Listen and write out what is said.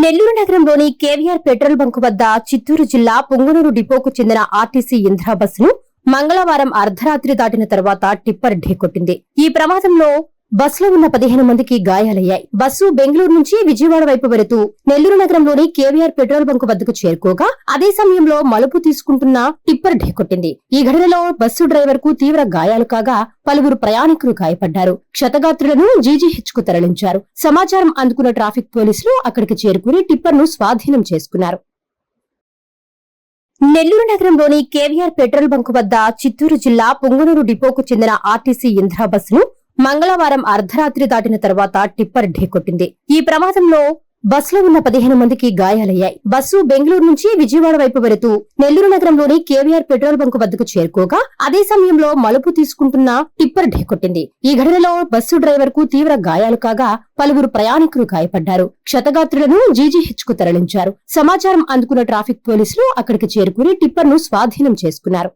నెల్లూరు నగరంలోని KVR petrol bunk వద్ద చిత్తూరు జిల్లా పొంగునూరు డిపోకు చెందిన ఆర్టీసీ ఇంద్రా బస్సును మంగళవారం అర్ధరాత్రి దాటిన తర్వాత టిప్పర్ ఢీకొట్టింది. ఈ ప్రమాదంలో బస్సులో ఉన్న పదిహేను మందికి గాయాలయ్యాయి. బస్సు బెంగళూరు నుంచి విజయవాడ వైపు వెళుతూ నెల్లూరు నగరంలోని కేవీఆర్ పెట్రోల్ బంక్ వద్దకు చేరుకోగా అదే సమయంలో మలుపు తీసుకుంటున్న టిప్పర్ ఢీకొట్టింది. ఈ ఘటనలో బస్సు డ్రైవర్కు తీవ్ర గాయాలు కాగా పలువురు ప్రయాణికులు గాయపడ్డారు. క్షతగాత్రులను జీజీహెచ్కు తరలించారు. సమాచారం అందుకున్న ట్రాఫిక్ పోలీసులు అక్కడికి చేరుకుని టిప్పర్ను స్వాధీనం చేసుకున్నారు. నెల్లూరు నగరంలోని కేవీఆర్ పెట్రోల్ బంక్ వద్ద చిత్తూరు జిల్లా పుంగనూరు డిపోకు చెందిన ఆర్టీసీ ఇంద్రా బస్సును మంగళవారం అర్ధరాత్రి దాటిన తర్వాత టిప్పర్ ఢీకొట్టింది. ఈ ప్రమాదంలో బస్సులో ఉన్న పదిహేను మందికి గాయాలయ్యాయి. బస్సు బెంగళూరు నుంచి విజయవాడ వైపు వెళుతూ నెల్లూరు నగరంలోని కేవీఆర్ పెట్రోల్ బంకు వద్దకు చేరుకోగా అదే సమయంలో మలుపు తీసుకుంటున్న టిప్పర్ ఢీకొట్టింది. ఈ ఘటనలో బస్సు డ్రైవర్కు తీవ్ర గాయాలు కాగా పలువురు ప్రయాణికులు గాయపడ్డారు. క్షతగాత్రులను జీజీహెచ్కు తరలించారు. సమాచారం అందుకున్న ట్రాఫిక్ పోలీసులు అక్కడికి చేరుకుని టిప్పర్ను స్వాధీనం చేసుకున్నారు.